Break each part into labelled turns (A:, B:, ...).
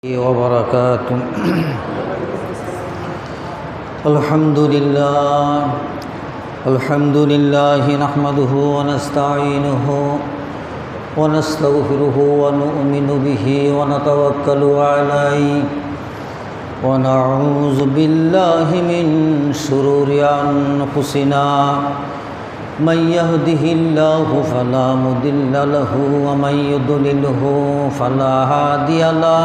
A: وبركاته الحمد لله الحمد لله نحمده ونستعينه ونستغفره ونؤمن به ونتوكل عليه ونعوذ بالله من شرور أنفسنا من يهده الله فلا مضل له ومن يضلله فلا هادي له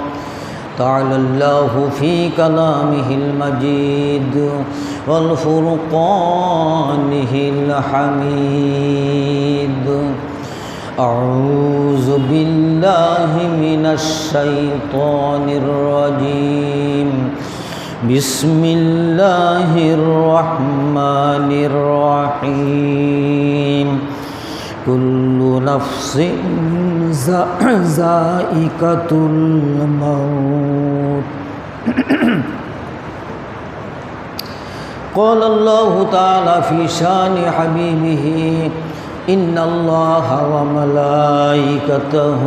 A: تعالى الله في كلامه المجيد والفرقانه الحميد أعوذ بالله من الشيطان الرجيم بسم الله الرحمن الرحيم كل نفس زائقة الموت قال الله تعالى في شان حبيبه إن الله وملائكته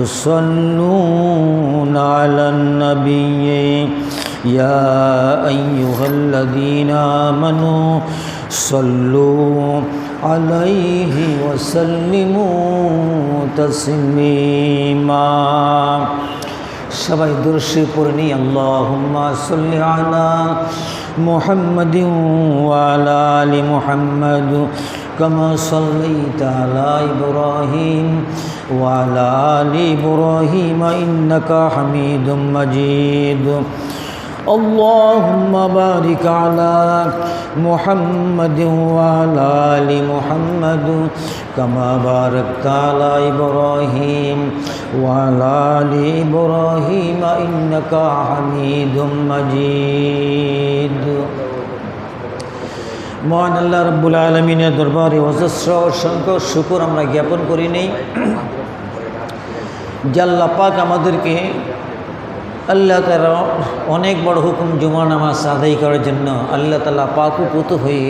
A: يصلون على النبي يا أيها الذين آمنوا صلوا عليه وسلموا تسليما সবাই দর্শে পড়নি আল্লাহুম্মা সাল্লি আলা মুহাম্মাদিন ওয়া আলা আলি মুহাম্মাদ كما صليت على إبراهيم وعلى آل إبراهيم إنك حميد مجيد اللهم بارك على محمد وعلى آل محمد كما باركت على إبراهيم وعلى آل إبراهيم إنك حميد مجيد মহান আল্লাহ রব্বুল আলমিনের দরবারে অজস্র অসংখ্য শুকুর আমরা জ্ঞাপন করি নেই জাল্লা পাক আমাদেরকে আল্লাহ তালা অনেক বড় হুকুম জুমা নামাজ আদায় করার জন্য আল্লাহ তালা পাকুপুত হয়ে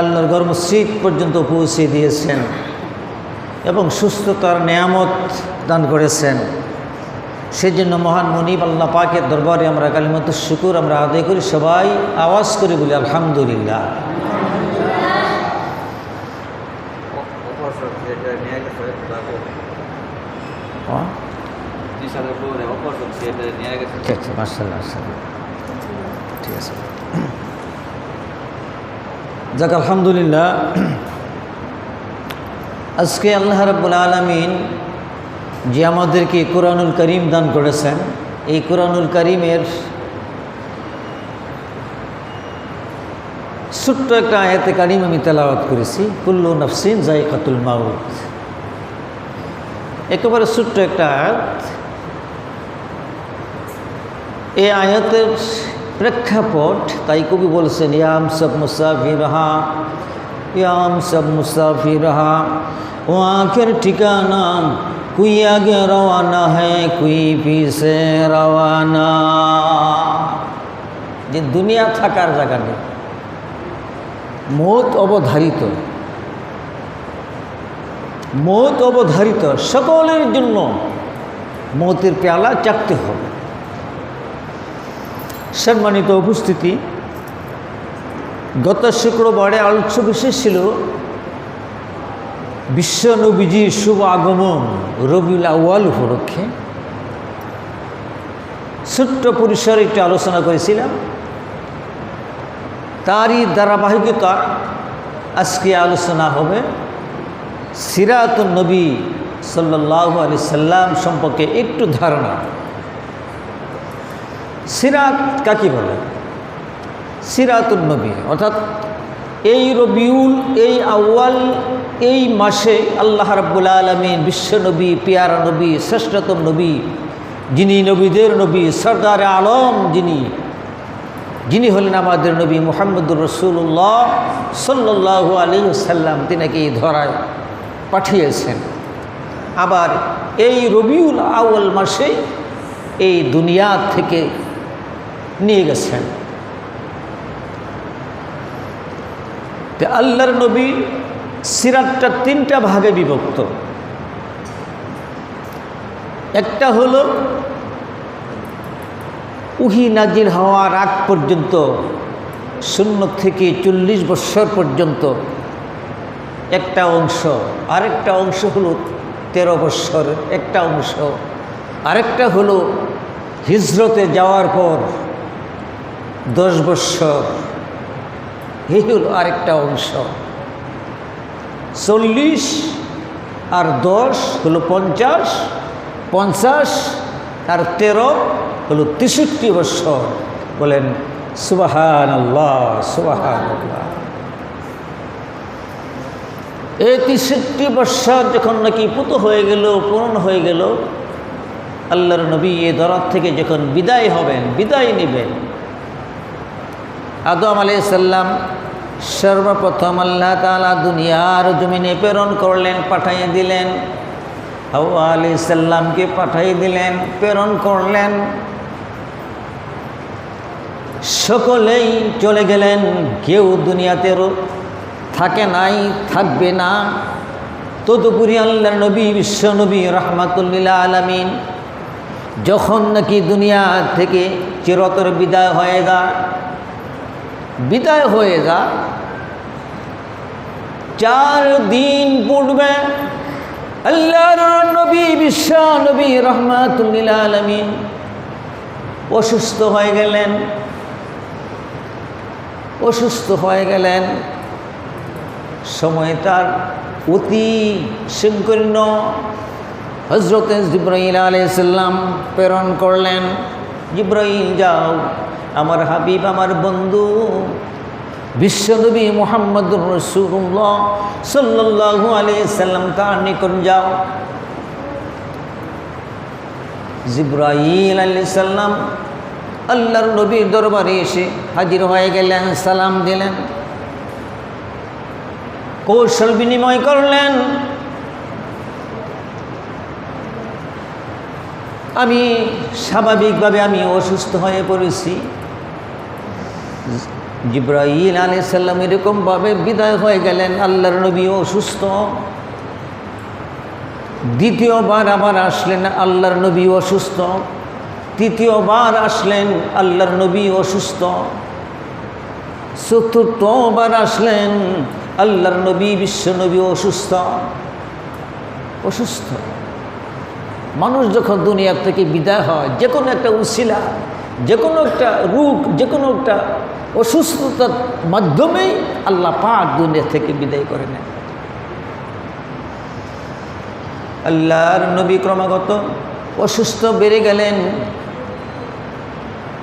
A: আল্লাহর গর্ব মসজিদ পর্যন্ত পৌঁছে দিয়েছেন এবং সুস্থতার নিয়ামত দান করেছেন। সেজন্য মহান মনিব আল্লাহ পাকের দরবারে আমরা কালিমত শুকুর আমরা আদায় করি, সবাই আওয়াজ করে বলি, আলহামদুলিল্লাহ। ঠিক আছে মার্শাল্লাহ ঠিক আছে। যাক, আলহামদুলিল্লাহ। আজকে আল্লাহ রব্বুল আলমিন যে আমাদেরকে কোরআনুল করিম দান করেছেন, এই কোরআনুল করিমের ছোট্ট একটা আয়াতে কারিম আমি তেলাওয়াত করেছি, কুল্লু নফসিন জাইকাতুল মাউত। একেবারে ছোট্ট একটা আয়াত। এই আয়াতের প্রেক্ষাপট, তাই কবি বলছেন, ইয়াম সব মুসাফির রহা ইয়াম সব মুসাফির রহা ও আখের ঠিকানা কুই আগে রওয়ানা হ্যাঁ কুই পিসে রওয়ানা। যে দুনিয়া থাকার জায়গা নেই, মত অবধারিত মত অবধারিত, সকলের জন্য মতের পেয়ালা চাকতে হবে। সম্মানিত উপস্থিতি, গত শুক্রবারে আলোচ্য বিশেষ ছিল বিশ্ব নবীজির শুভ আগমন, রবিউল আউয়াল উপলক্ষে। ছোট্ট পরিসরে একটি আলোচনা করেছিলাম। তারই ধারাবাহিকতা আজকে আলোচনা হবে। সিরাতুল নবী সাল্লাহ আলি সাল্লাম সম্পর্কে একটু ধারণা। সিরাত কাকে বলে? সিরাতুল নবী। অর্থাৎ এই রবিউল, এই আউয়াল, এই মাসে আল্লাহ রাব্বুল আলমী বিশ্বনবী পিয়ারা নবী, শ্রেষ্ঠতম নবী, যিনি নবীদের নবী, সর্দার আলম যিনি যিনি হলেন আমাদের নবী মোহাম্মদুর রসুল্লাহ সাল্লাহ আলী সাল্লাম তিনাকে এই ধরায় পাঠিয়েছেন। আবার এই রবিউল আউয়াল মাসে এই দুনিয়া থেকে নিয়ে গেছেন। আল্লাহর নবী সিরাতটা তিনটা ভাগে বিভক্ত। একটা হলো, উহি নাজির হওয়ার আগ পর্যন্ত, শূন্য থেকে চল্লিশ বৎসর পর্যন্ত একটা অংশ, আরেকটা অংশ হলো তেরো বৎসর, একটা অংশ, আরেকটা হলো হিজরতে যাওয়ার পর দশ বৎসর। এই হলো আরেকটা অংশ। চল্লিশ আর দশ হলো পঞ্চাশ পঞ্চাশ আর তেরো হলো তেষট্টি বৎসর। বলেন সুবাহান আল্লাহ সুবাহান আল্লাহ এই তেষট্টি বৎসর যখন নাকি পুত হয়ে গেল, পূরণ হয়ে গেল, আল্লাহর নবী এ দরাত থেকে যখন বিদায় হবেন, বিদায় নেবেন আদম আলাই সাল্লাম সর্বপ্রথম আল্লাহ তালা দুনিয়ার জমিনে প্রেরণ করলেন পাঠাইয়ে দিলেন। হাওয়া আলি সাল্লামকে পাঠাই দিলেন, প্রেরণ করলেন। সকলেই চলে গেলেন, কেউ দুনিয়াতে থাকে নাই, থাকবে না। তদুপুরি আল্লাহ নবী, বিশ্ব নবী রহমাতুল্লিল্লা আলমিন যখন নাকি দুনিয়া থেকে চিরতর বিদায় হয়ে যায় বিদায় হয়ে যা। চার দিন পূর্বে আল্লাহর নবী, বিশ্ব নবী রহমাতুল্লিল আলমিন অসুস্থ হয়ে গেলেন। অসুস্থ হয়ে গেলেন। সময় তার অতি সংকীর্ণ। হজরত জিব্রাহিল আলাইসাল্লাম প্রেরণ করলেন। জিব্রাহিল যাও। আমার হাবিব, আমার বন্ধু, বিশ্বনবী মোহাম্মদ রসুল্লাহ সাল্লু আলি সাল্লাম তার নিকট যাও? জিব্রাহিল আলি সাল্লাম আল্লাহর নবীর দরবারে এসে হাজির হয়ে গেলেন, সালাম দিলেন। কৌশল বিনিময় করলেন। আমি স্বাভাবিকভাবে আমি অসুস্থ হয়ে পড়েছি। জিব্রাহিল আলি সাল্লাম এরকমভাবে বিদায় হয়ে গেলেন, আল্লাহর নবী অসুস্থ। দ্বিতীয়বার আবার আসলেন, আল্লাহর নবী অসুস্থ। তৃতীয়বার আসলেন, আল্লাহর নবী অসুস্থ। চতুর্থবার আসলেন, আল্লাহর নবী বিশ্বনবী অসুস্থ। অসুস্থ। মানুষ যখন দুনিয়ার থেকে বিদায় হয় যে কোনো একটা উশিলা যে কোনো একটা রোগ যে কোনো একটা অসুস্থতার মাধ্যমেই আল্লাহ পাক দুনিয়া থেকে বিদায় করে নেন। আল্লাহর নবী ক্রমাগত অসুস্থ বেড়ে গেলেন।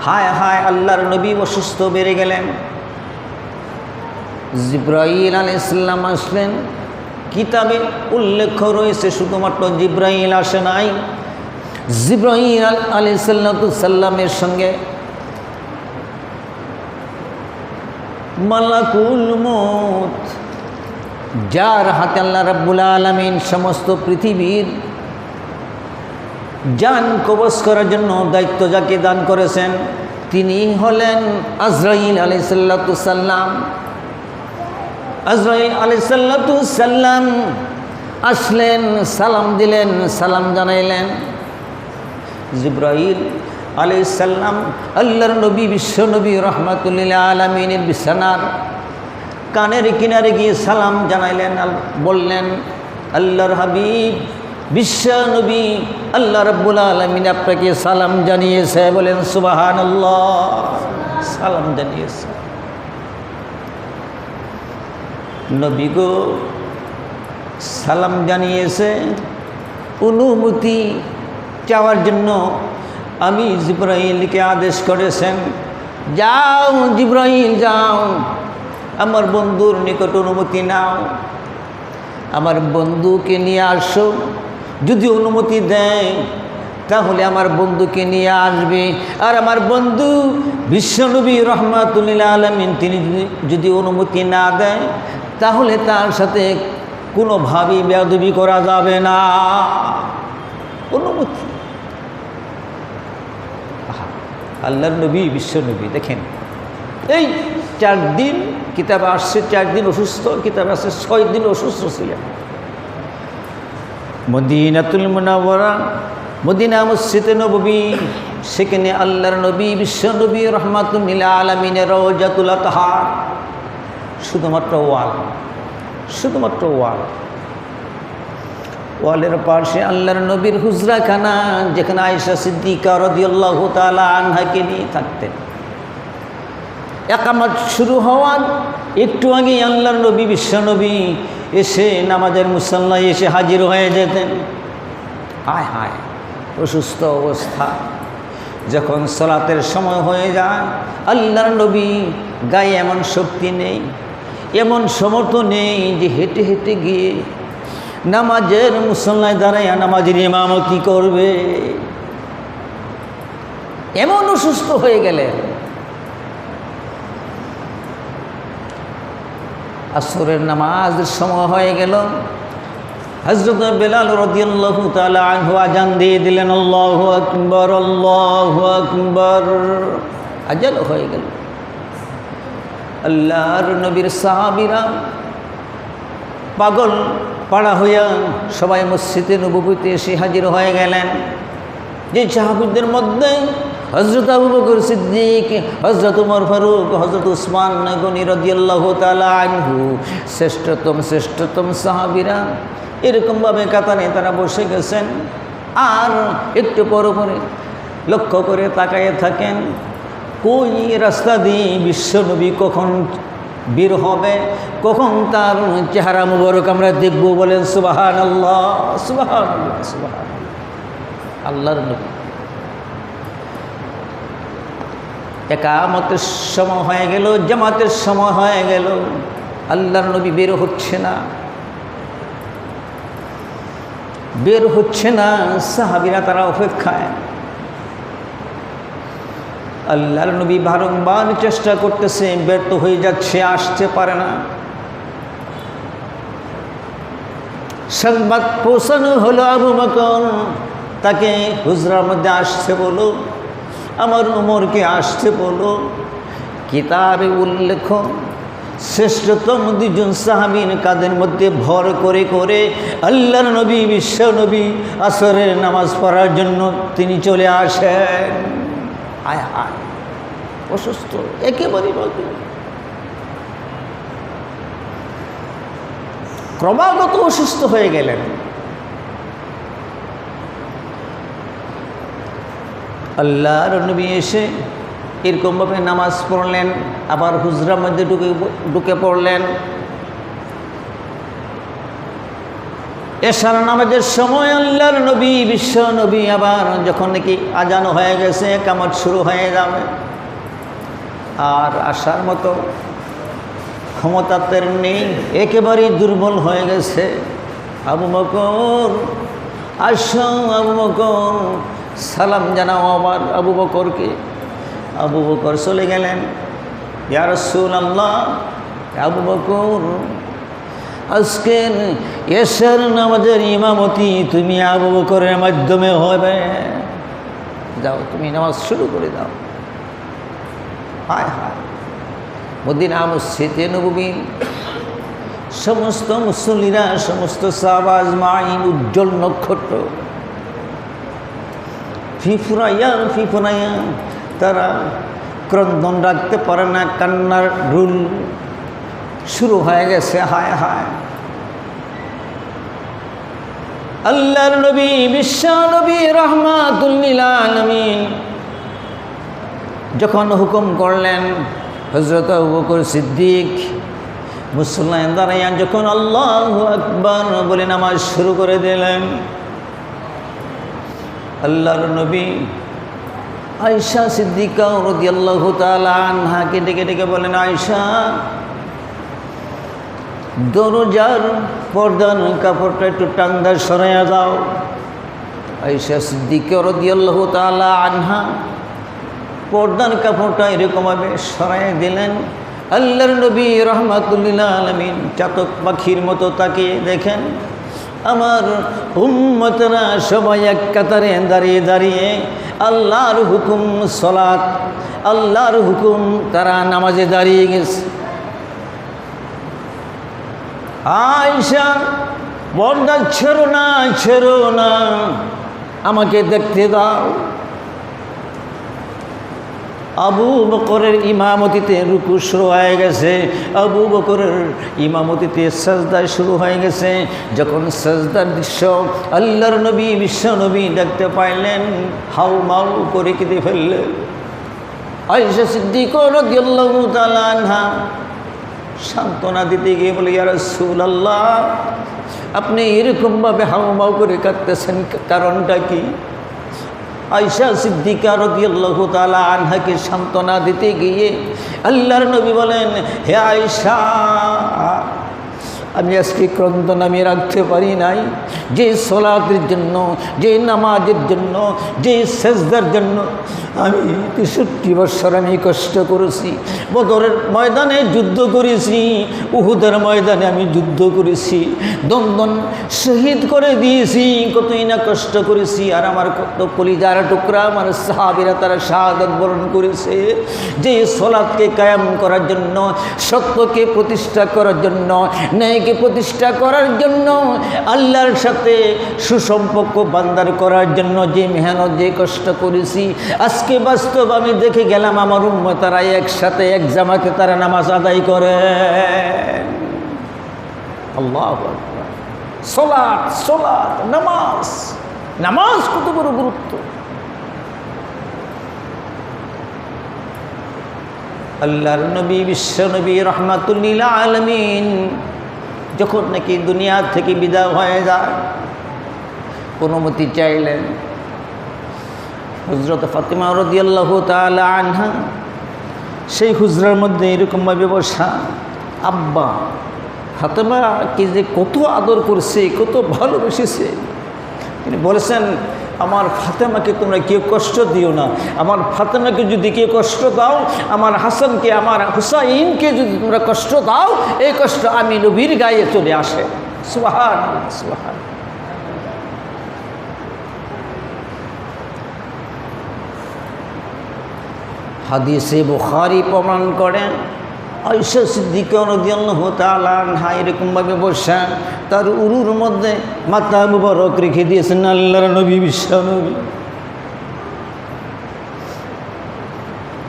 A: হায় হায় আল্লাহর নবী অসুস্থ বেড়ে গেলেন। জিব্রাহিল আল ইসলাম আসলেন। কিতাবে উল্লেখ রয়েছে, শুধুমাত্র জিব্রাহিল আসে নাই। জিব্রাহিল আলী সাল্লামের সঙ্গে মালাকুল মত যার হাতে আল্লাহ রাব্বুল আলমিন সমস্ত পৃথিবীর যান কবচ করার জন্য দায়িত্ব যাকে দান করেছেন, তিনি হলেন আজরাইল আলি সাল্লাম আজরাইল আলি সাল্লাম আসলেন, সালাম দিলেন, সালাম জানাইলেন। জিব্রাহিল আলি সাল্লাম আল্লাহর নবী বিশ্বনবী রহমাতুল্লিল্লা আলমিনের বিছানার কানের কিনারে গিয়ে সালাম জানাইলেন বললেন, আল্লাহর হাবিব বিশ্বনবী আল্লাহ রব্বুল আলমিন আপনাকে সালাম জানিয়েছে, বলেন সুবাহান সালাম জানিয়েছে। নবী গো, সালাম জানিয়েছে, অনুমতি চাওয়ার জন্য আমি জিব্রাহিলকে আদেশ করেছেন, যাও জিব্রাহিল যাও। আমার বন্ধুর নিকট অনুমতি নাও। আমার বন্ধুকে নিয়ে আসো। যদি অনুমতি দেয়, তাহলে আমার বন্ধুকে নিয়ে আসবে। আর আমার বন্ধু বিশ্বনবী রহমাতুল্লাহ আলমিন, তিনি যদি- অনুমতি না দেয়, তাহলে তার সাথে কোনোভাবেই বেয়াদবি করা যাবে না। অনুমতি আল্লাহর নবী বিশ্বনবী দেখেন। এই চার দিন কিতাবে আসছে, চার দিন অসুস্থ, কিতাবে আসছে, ছয় দিন অসুস্থ ছিলেন। মদিনাতুল মুনাওয়ারা, মদিনা মসজিদে নবী সেখানে আল্লাহর নবী, বিশ্ব নবী, রহমাতুল্লিল আলমিনের শুধুমাত্র ওয়াল শুধুমাত্র ওয়াল। ওয়ালের পাশে আল্লাহর নবীর হুজরাখানা, যেখানে আয়েশা সিদ্দিকা রদিয়াল্লাহ তালা আনহাকে নিয়ে থাকতেন। একামত শুরু হওয়ার একটু আগেই আল্লাহর নবী, বিশ্বনবী এসে নামাজের মুসল্লায় এসে হাজির হয়ে যেতেন। হায় হায়, অসুস্থ অবস্থা। যখন সলাতের সময় হয়ে যায়, আল্লাহর নবী গায়ে এমন শক্তি নেই, এমন সমর্থ নেই যে হেঁটে হেঁটে গিয়ে নামাজের মুসল্লায় দাঁড়াইয়া নামাজের ইমাম কি করবে? এমন অসুস্থ হয়ে গেলেন। আসরের নামাজের সময় হয়ে গেল। হজরত বেলাল রদিয়াল্লাহু তাআলা আনহু আজান দিয়ে দিলেন, আল্লাহ আকবর আল্লাহ আকবর। আজান হয়ে গেল। আল্লাহর নবীর সাহাবিরা পাগল পাড়া হইয়া সবাই মসজিদে নবীতে এসে হাজির হয়ে গেলেন। যে সাহাবিদের মধ্যে হজরত আবু বকর সিদ্দিক হজরত উমর ফারুক হজরত উসমান গনি রদিয়াল্লাহ তালা আনহু, শ্রেষ্ঠতম শ্রেষ্ঠতম সাহাবিরা এরকমভাবে কাতারে তারা বসে গেছেন। আর একটু পর পরে লক্ষ্য করে তাকাইয়ে থাকেন, কই রাস্তা দিয়ে বিশ্বনবী কখন বীর হবে। কখন তার চেহারা মুবারক আমরা দেখব বলেন সুবাহান আল্লাহ সুবাহান সুবাহান আল্লাহর একামতের সময় হয়ে গেল, জামাতের সময় হয়ে গেল। আল্লাহর নবী বের হচ্ছে না। বের হচ্ছে না, সাহাবিরা তারা অপেক্ষায়। আল্লাহর নবী বারংবার চেষ্টা করতেছে, ব্যর্থ হয়ে যাচ্ছে আসতে পারে না। সংবাদ পৌঁছানো হলো আবু বকর। তাকে হুজরার মধ্যে আসছে বলো, আমার উমরকে আসছে বলো। কিতাবে উল্লেখ, শ্রেষ্ঠতম দুজন সাহাবিন কাদের মধ্যে ভর করে করে আল্লাহর নবী, বিশ্ব নবী আসরের নামাজ পড়ার জন্য তিনি চলে আসেন। আয় হায়, অসুস্থ, একেবারেই বলতে ক্রমাগত অসুস্থ হয়ে গেলেন। আল্লাহর নবী এসে এরকমভাবে নামাজ পড়লেন, আবার হুজরার মধ্যে ঢুকে ঢুকে পড়লেন। এশার নামাজের সময় আল্লাহর নবী, বিশ্ব নবী আবার যখন নাকি আজানো হয়ে গেছে, কামাত শুরু হয়ে যাবে। আর আসার মতো ক্ষমতা তের নেই, একেবারেই দুর্বল হয়ে গেছে। আবু বকর, আসো আবু বকর, সালাম জানাও আবার আবু বকরকে। আবু বকর চলে গেলেন, ইয়া রাসূলুল্লাহ, আবু বকর আজকের এশার নামাজের ইমামতি তুমি আবু বকরের মাধ্যমে হবে। যাও, তুমি নামাজ শুরু করে দাও। হায় হায়। মদিনা, মসজিদে নবীন সমস্ত মুসল্লিরা, সমস্ত সাবাজ মাইন উজ্জ্বল নক্ষত্র। ফিফুরাইয়া ফিফুরাইয়া তারা ক্রন্দন রাখতে পারে না, কান্নার রুল শুরু হয়ে গেছে, হায় হায়। আল্লাহর নবী, বিশ্ব নবী, রহমাতুল্লিল আলমিন যখন হুকুম করলেন হজরত বকর সিদ্দিক মুসলমান দাঁড়াইয়া যখন আল্লাহ আকবর বলে নামাজ শুরু করে দিলেন, আল্লাহর নবী আয়সা সিদ্দিকা রদি আল্লাহ তালা আনহাকে ডেকে ডেকে বলেন আয়সা দরজার পর্দান কাপড়টা একটু টান্দা সরাইয়া দাও আইসা সিদ্দিকে রদিয়াল্লাহ তালা আনহা পর্দান কাপড়টা এরকমভাবে সরাইয়া দিলেন। আল্লাহর নবী রহমাতুল্লিল্লাহ আলমিন চাতক পাখির মতো তাকে দেখেন। আমার উম্মতরা সবাই এক কাতারে দাঁড়িয়ে দাঁড়িয়ে আল্লাহর হুকুম সলাৎ আল্লাহর হুকুম, তারা নামাজে দাঁড়িয়ে গেছে। আয়সা বর্দা ছেড়ো না ছেড়ো না, আমাকে দেখতে দাও। আবু বকরের ইমামতিতে রুকু শুরু হয়ে গেছে। আবু বকরের ইমামতিতে সাজদায় শুরু হয়ে গেছে। যখন সাজদার দৃশ্য আল্লাহর নবী, বিশ্ব নবী দেখতে পাইলেন হাউ মাউ করে কেঁদে ফেললেন। আয়সা সিদ্দিক সান্ত্বনা দিতে গিয়ে বলে ইয়ার সুল আল্লাহ আপনি এরকমভাবে হাউমাউ করে কাঁদতেছেন, কারণটা কি? আয়সা সিদ্দিকা রদিয়াল্লাহ তালা আনহাকে সান্ত্বনা দিতে গিয়ে আল্লাহর নবী বলেন, হে আয়সা আমি আজকে ক্রন্ত আমি রাখতে পারি নাই। যে সলাতের জন্য, যে নামাজের জন্য, যে সেজদার জন্য আমি তেষট্টি বৎসর আমি কষ্ট করেছি। বদরের ময়দানে যুদ্ধ করেছি, উহুদের ময়দানে আমি যুদ্ধ করেছি। দন্দন শহীদ করে দিয়েছি, কতই না কষ্ট করেছি। আর আমার কত কলিজার টুকরা, আমার সাহাবিরা তারা শাহাদত বরণ করেছে। যে সলাদকে কায়াম করার জন্য, সত্যকে প্রতিষ্ঠা করার জন্য ন্যায়কে প্রতিষ্ঠা করার জন্য, আল্লাহর সাথে সুসম্পর্ক বান্দার করার জন্য যে মেহনত, যে কষ্ট করেছি, আজকে বাস্তব আমি দেখে গেলাম আমার উম্মত তারা একসাথে এক জামাতে তারা নামাজ আদায় করে। আল্লাহ সোলাত সোলাত নামাজ। নামাজ কত বড় গুরুত্ব। আল্লাহর নবী, বিশ্ব নবী, রহমাতুল্লিল আলমিন যখন নাকি দুনিয়ার থেকে বিদায় হয়ে যায়, অনুমতি চাইলেন। হজরত ফাতিমা রদিয়াল্লাহ তালা আনহা, সেই হুজরার মধ্যে এরকমভাবে বসা, আব্বা, ফাতেমা কি যে কত আদর করছে, কত ভালোবেসেছে। তিনি বলেছেন আমার ফাতেমাকে তোমরা কেউ কষ্ট দিও না। আমার ফাতেমাকে যদি কেউ কষ্ট দাও, আমার হাসানকে, আমার হুসাইনকে যদি তোমরা কষ্ট দাও, এই কষ্ট আমি নবীর গায়ে চলে আসে। সুহান সুহান হাদিসে বুখারি প্রমাণ করেন ঐশ্য সিদ্দিকর হা এরকমভাবে বসা তার উরুর মধ্যে মাথা মুবারক রেখে দিয়েছেন আল্লাহর নবী, বিশ্ব নবী।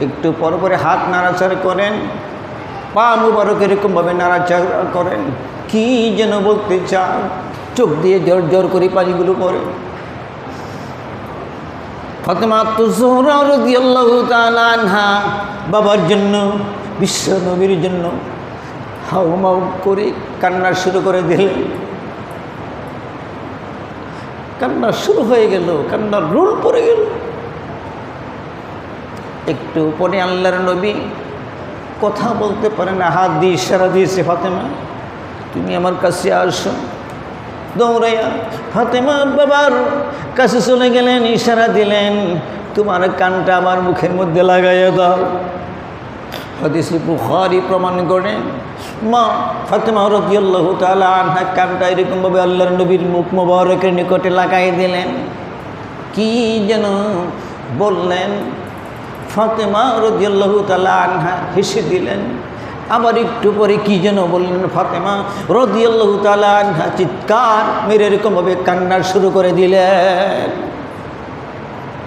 A: একটু পর পরে হাত নাড়াচাড়া করেন, পা মুবারক এরকমভাবে নাড়াচাড়া করেন, কি যেন বলতে চান, চোখ দিয়ে জোর জোর করে পানিগুলো পড়ে। ফতেমা তুজোহরা রদিয়াল্লাহু তাআলা আনহা বাবার জন্য বিশ্ব নবীর জন্য হাউমাউ করে কান্না শুরু করে দিলেন কান্না শুরু হয়ে গেল, কান্নার রোল পড়ে গেল। একটু পরে আল্লাহর নবী কথা বলতে পারে না হাত দিয়ে ইশারা দিয়েছে ফাতেমা, তুমি আমার কাছে আসো, দৌড়াইয়া ফাতেমা বাবার কাছে চলে গেলেন, ইশারা দিলেন, তোমার কানটা আমার মুখের মধ্যে লাগাইয়া দাও। হাদিসে বুখারি প্রমাণ করে। মা ফাতেমা রদিয়াল্লাহু তালা আনহা কানটা এরকমভাবে আল্লাহর নবীর মুখ মোবারকের নিকটে লাগাই দিলেন। কি যেন বললেন? ফাতেমা রদিয়াল্লাহু তালা আনহা হেসে দিলেন। আবার একটু পরে কি যেন বললেন? ফাতেমা রদিয়াল্লাহু তালা আনহা চিৎকার মেরে এরকমভাবে কান্নার শুরু করে দিলেন।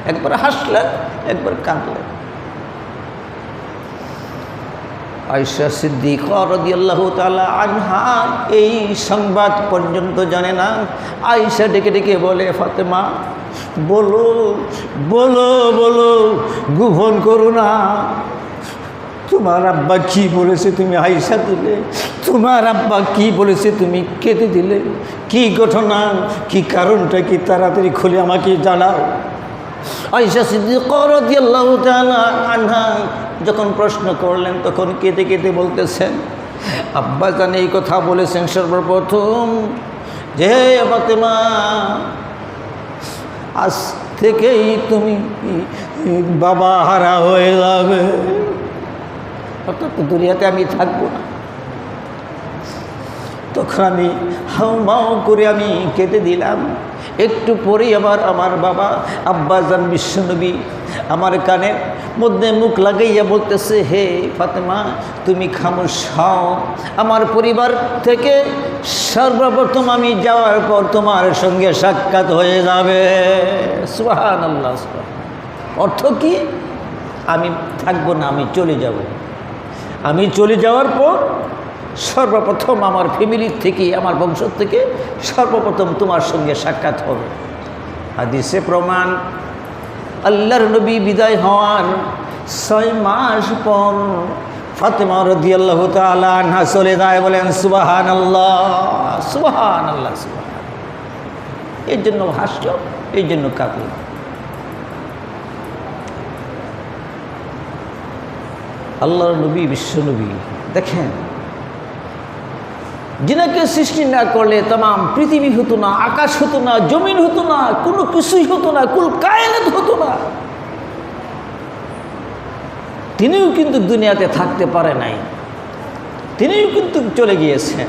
A: একবার হাসলেন, একবার কাঁদলেন। আয়সা সিদ্দিক রদিয়াল্লাহ তালা আনহা এই সংবাদ পর্যন্ত জানে না। আয়সা ডেকে ডেকে বলে, ফাতেমা, বলো বলো বলো, গোপন করো না। তোমার আব্বা কি বলেছে তুমি আয়সা দিলে? তোমার আব্বা কি বলেছে তুমি কেঁদে দিলে? কি ঘটনা, কি কারণটা কি তাড়াতাড়ি খুলে আমাকে জানাও। আয়সা সিদ্দিক আনহা যখন প্রশ্ন করলেন, তখন কেঁদে কেঁদে বলতেছেন, আব্বা জান, এই কথা বলেছেন সর্বপ্রথম। যে ফাতেমা, আজ থেকেই তুমি বাবা হারা হয়ে যাবে। অর্থাৎ দুনিয়াতে আমি থাকব না। তখন আমি হাউ করে আমি কেটে দিলাম। একটু পরেই আবার আমার বাবা আব্বাজান বিশ্বনবী আমার কানের মধ্যে মুখ লাগাইয়া বলতেছে, হে ফাতেমা, তুমি খামোশ হও। আমার পরিবার থেকে সর্বপ্রথম আমি যাওয়ার পর তোমার সঙ্গে সাক্ষাৎ হয়ে যাবে। সুহান আল্লাহ অর্থ কি? আমি থাকব না, আমি চলে যাব। আমি চলে যাওয়ার পর সর্বপ্রথম আমার ফ্যামিলির থেকে, আমার বংশ থেকে সর্বপ্রথম তোমার সঙ্গে সাক্ষাৎ হবে। হাদিসে প্রমাণ, আল্লাহর নবী বিদায় হওয়ার ছয় মাস পর ফাতেমা রদি আল্লাহ তালা চলে যায়, বলেন সুবাহান আল্লাহ সুবাহান আল্লাহ সুবাহান এর জন্য হাস্য এই জন্য কাকুর আল্লাহর নবী বিশ্বনবী দেখেন যিনাকে সৃষ্টি না করলে তাম পৃথিবী হতো না, আকাশ হতো না, জমিন হতো না, কোনো কিছুই হতো না, কুল কায়নাত হতো না। তিনিও কিন্তু দুনিয়াতে থাকতে পারে নাই। তিনিও কিন্তু চলে গিয়েছেন।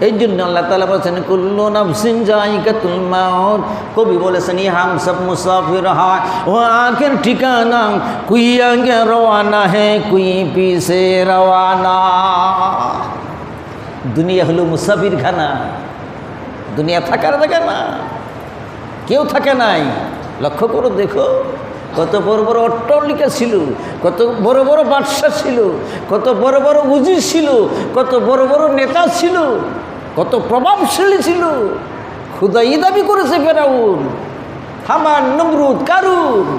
A: এই জন্য আল্লাহ তালা বলছেন, কুল্লু নফসিন মাউত। কবি বলেছেন হাম সব মুসাফির হয় ও আখের ঠিকানা কুই আগে রওয়ানা হে কুই পিছে রওয়ানা। দুনিয়া হলো মুসাফির খানা। দুনিয়া থাকার জায়গা না। কেউ থাকে নাই। লক্ষ্য করো, দেখো, কত বড় বড় অট্টলিকা ছিল, কত বড় বড় বাদশা ছিল, কত বড় বড় উজির ছিল, কত বড় বড় নেতা ছিল, কত প্রভাবশালী ছিল। খুদাই দাবি করেছে ফেরাউন, হামান, নমরুদ কারুর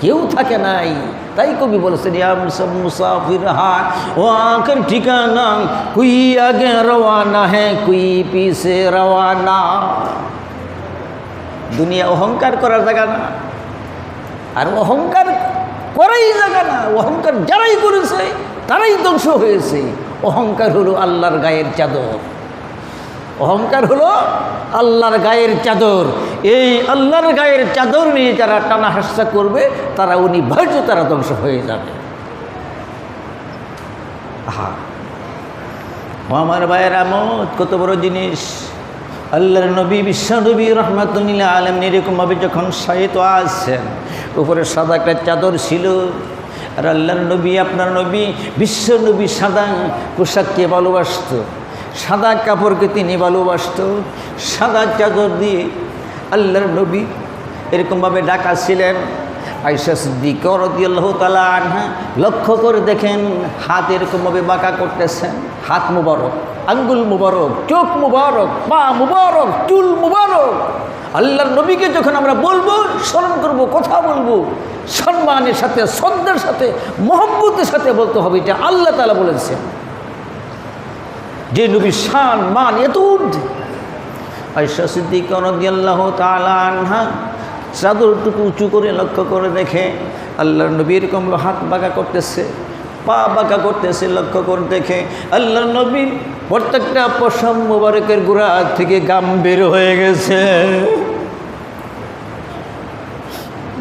A: কেউ থাকে নাই। তাই কবি বলেছেন ইয়াম সব মুসাফির হায় ও আখের ঠিকানা, কুই আগে রওয়ানা হ্যাঁ কুই পিছে রওয়ানা। দুনিয়া অহংকার করার জায়গা না, আর অহংকার করাই জায়গা না, অহংকার যারাই করেছে, তারাই ধ্বংস হয়েছে। অহংকার হলো আল্লাহর গায়ের চাদর। অহংকার হলো আল্লাহর গায়ের চাদর। এই আল্লাহর গায়ের চাদর নিয়ে যারা টানা হাস্যা করবে, তারা অনিবার্য তারা ধ্বংস হয়ে যাবে। হা আমার ভাইয়ের আমদ কত বড় জিনিস। আল্লাহর নবী, বিশ্বনবী রহমাতুল্লাহ আলম এরকমভাবে যখন সাহিত্য আসছেন উপরে সাদা একটা চাদর ছিল। আর আল্লাহর নবী, আপনার নবী, বিশ্বনবী সাদা পোশাককে ভালোবাসত। সাদা কাপড়কে তিনি ভালোবাসত, সাদা চাদর দিয়ে আল্লাহর নবী এরকমভাবে ডাকা ছিলেন আইসা সিদ্দিক রদিয়াল্লাহ তালা আনহা লক্ষ্য করে দেখেন, হাত এরকমভাবে বাঁকা করতেছেন। হাত মুবারক, আঙ্গুল মুবারক, চোখ মুবারক, পা মুবারক, চুল মুবারক। আল্লাহর নবীকে যখন আমরা বলব, স্মরণ করব, কথা বলব, সম্মানের সাথে, শ্রদ্ধার সাথে, মহব্বতের সাথে বলতে হবে, এটা আল্লাহ তালা বলেছেন। যে নবীর শান, মান এত ঊর্ধ্বে। আয়সা সিদ্দিক রদিয়াল্লাহ তালা আনহা চাদরটুকু উঁচু করে লক্ষ্য করে দেখে, আল্লাহর নবী এরকম হাত বাঁকা করতেছে, পা বাঁকা করতেছে, লক্ষ্য করে দেখে, আল্লাহর নবী প্রত্যেকটা পশম মোবারকের গোড়া থেকে গাম বের হয়ে গেছে।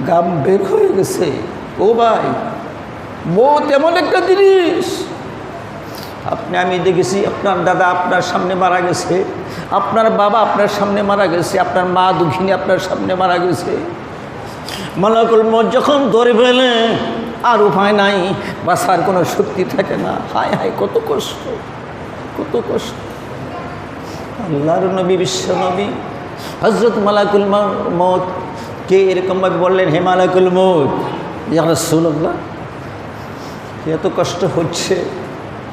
A: গাম বের হয়ে গেছে। ও ভাই, মৌত এমন একটা জিনিস আপনি, আমি দেখেছি আপনার দাদা আপনার সামনে মারা গেছে, আপনার বাবা আপনার সামনে মারা গেছে, আপনার মা দুঃখিনী আপনার সামনে মারা গেছে। মালাকুল মত যখন ধরে ফেলে আর উপায় নাই বাসার কোনো শক্তি থাকে না। হায় হায়, কত কষ্ট কত কষ্ট। আল্লাহর নবী, বিশ্ব নবী হজরত মালাকুল মত কে এরকমভাবে বললেন, হে মালাকুল মত ইয়া রসুল্লাহ এত কষ্ট হচ্ছে?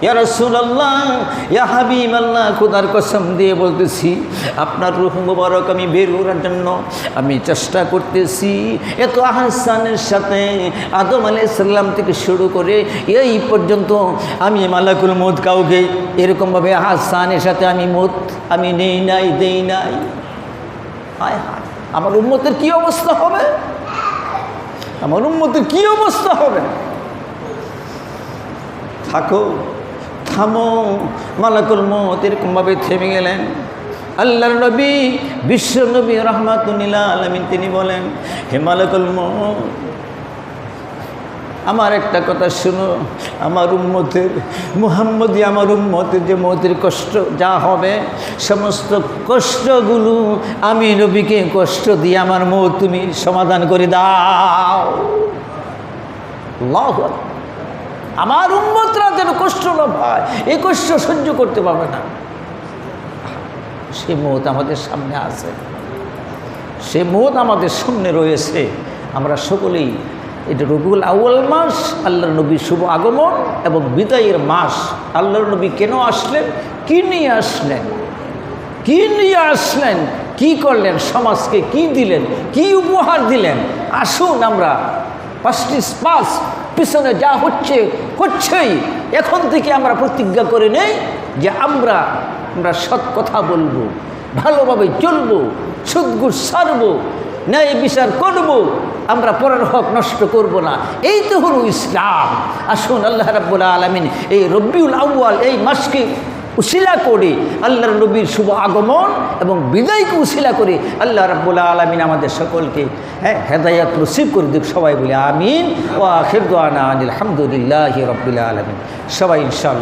A: ইয়া রসুল্লাহ ইয়া কসম দিয়ে বলতেছি, আপনার রুহ মুবারক আমি বের করার জন্য আমি চেষ্টা করতেছি। এত আহসানের সাথে আদম আলাই সাল্লাম থেকে শুরু করে এই পর্যন্ত আমি মালাকুল মদ কাউকে এরকমভাবে আহসানের সাথে আমি মদ আমি নেই নাই, দেই নাই। আমার উন্মতের কি অবস্থা হবে? আমার উন্মতের কি অবস্থা হবে? থাকো। থামো মালাকুল মত এরকমভাবে থেমে গেলেন। আল্লাহর নবী, বিশ্ব নবী রহমাতুল্লাহ আলমিন তিনি বলেন, হে মালাকুল আমার একটা কথা শুনো। আমার উম্মতের, মুহাম্মদী আমার উম্মতের যে মতের কষ্ট, যা হবে, সমস্ত কষ্টগুলো আমি নবীকে কষ্ট দিয়ে আমার মত তুমি সমাধান করে দাও। আল্লাহু আকবার। আমার উম্মতরা যেন কষ্ট না পায় এই কষ্ট সহ্য করতে পারবে না। সে মত আমাদের সামনে আছে। সে মত আমাদের সামনে রয়েছে। আমরা সকলেই এটা রবিউল আউয়াল মাস, আল্লাহর নবীর শুভ আগমন এবং বিদায়ের মাস। আল্লাহর নবী কেন আসলেন? কি নিয়ে আসলেন? কি নিয়ে আসলেন? কি করলেন? সমাজকে কি দিলেন? কি উপহার দিলেন? আসুন আমরা পাঁচটি পাস পিছনে যা হচ্ছে, হচ্ছেই। এখন থেকে আমরা প্রতিজ্ঞা করে নেই যে আমরা আমরা সৎ কথা বলব, ভালোভাবে চলবো সুদগুর সারবো, ন্যায় বিচার করব, আমরা পরের হক নষ্ট করব না। এই তো হলো ইসলাম। আসুন আল্লাহ রাব্বুল আলমিন এই রব্বিউল আউয়াল এই মাসকে উশিলা করে আল্লাহর নবীর শুভ আগমন এবং বিদায়কে উশিলা করে আল্লাহ রাব্বুল আলমিন আমাদের সকলকে হ্যাঁ হেদায়াত নসিব করে দিক। সবাই বলে আমিন। ও আখির দোয়ানা আলহামদুলিল্লাহ রব্বুল আলমিন। সবাই ইনশাআল্লাহ